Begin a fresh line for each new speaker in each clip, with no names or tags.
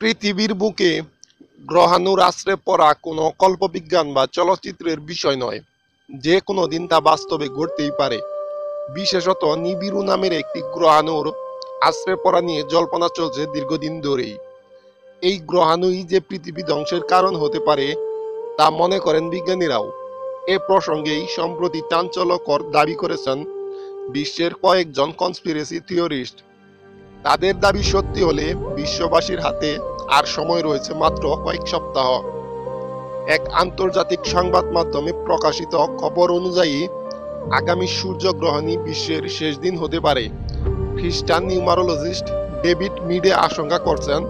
পৃথিবীর বুকে গ্রহাণুর আশ্রে পড়া কোনো কল্পবিজ্ঞান বা চলচ্চিত্রের বিষয় নয়, যে কোনো দিন তা বাস্তবে ঘটতেই পারে। বিশেষত নিবিড়ু নামের একটি গ্রহাণুর আশ্রে পড়া নিয়ে জল্পনা চলছে দীর্ঘদিন ধরেই। এই গ্রহাণুই যে পৃথিবী ধ্বংসের কারণ হতে পারে, তা মনে করেন বিজ্ঞানীরাও। এ প্রসঙ্গেই সম্প্রতি চাঞ্চল্যকর দাবি করেছেন বিশ্বের কয়েকজন কনস্পিরেসি থিওরিস্ট তাদের দাবি সত্যি হলে বিশ্ববাসীর হাতে আর সময় রয়েছে মাত্র কয়েক সপ্তাহ। এক আন্তর্জাতিক সংবাদ মাধ্যমে প্রকাশিত খবর অনুযায়ী, আগামী সূর্যগ্রহণই বিশ্বের শেষ দিন হতে পারে। খ্রিস্টান নিউমারোলজিস্ট ডেভিড মিডে আশঙ্কা করছেন,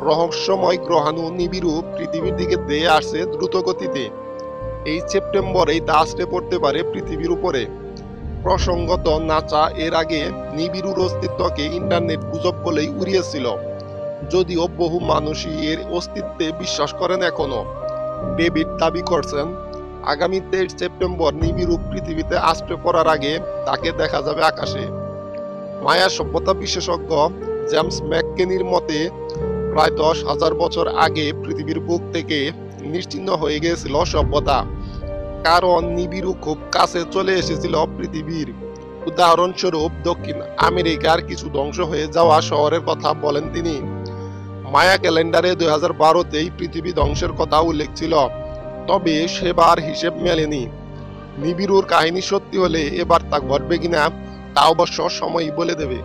রহস্যময় গ্রহাণু নিবিড়ু পৃথিবীর দিকে ধেয়ে আসছে দ্রুত গতিতে এই সেপ্টেম্বরেই আসতে পড়তে পারে পৃথিবীর উপরে। প্রসঙ্গত নাচা এর আগে নিবিড়ুর অস্তিত্বকে ইন্টারনেট গুজব বলেই উড়িয়েছিল। যদিও বহু মানুষই এর অস্তিত্বে বিশ্বাস করেন এখনও। ডেভিড দাবি করছেন, আগামী তেইশ সেপ্টেম্বর নিবিড়ু পৃথিবীতে আসতে পড়ার আগে তাকে দেখা যাবে আকাশে। মায়া সভ্যতা বিশেষজ্ঞ জেমস ম্যাককেনির মতে, প্রায় দশ হাজার বছর আগে পৃথিবীর বুক থেকে নিশ্চিহ্ন হয়ে গিয়েছিল সভ্যতা, কারণ নিবিড়ু খুব কাছে চলে এসেছিল পৃথিবীর। উদাহরণস্বরূপ দক্ষিণ আমেরিকার কিছু ধ্বংস হয়ে যাওয়া শহরের কথা বলেন তিনি। মায়া ক্যালেন্ডারে দুই হাজার বারোতেই পৃথিবী ধ্বংসের কথা উল্লেখ ছিল। তবে সেবার হিসেব মেলেনি। নিবিড়ুর কাহিনী সত্যি হলে এবার তা ঘটবে কিনা তা অবশ্য সময়ই বলে দেবে।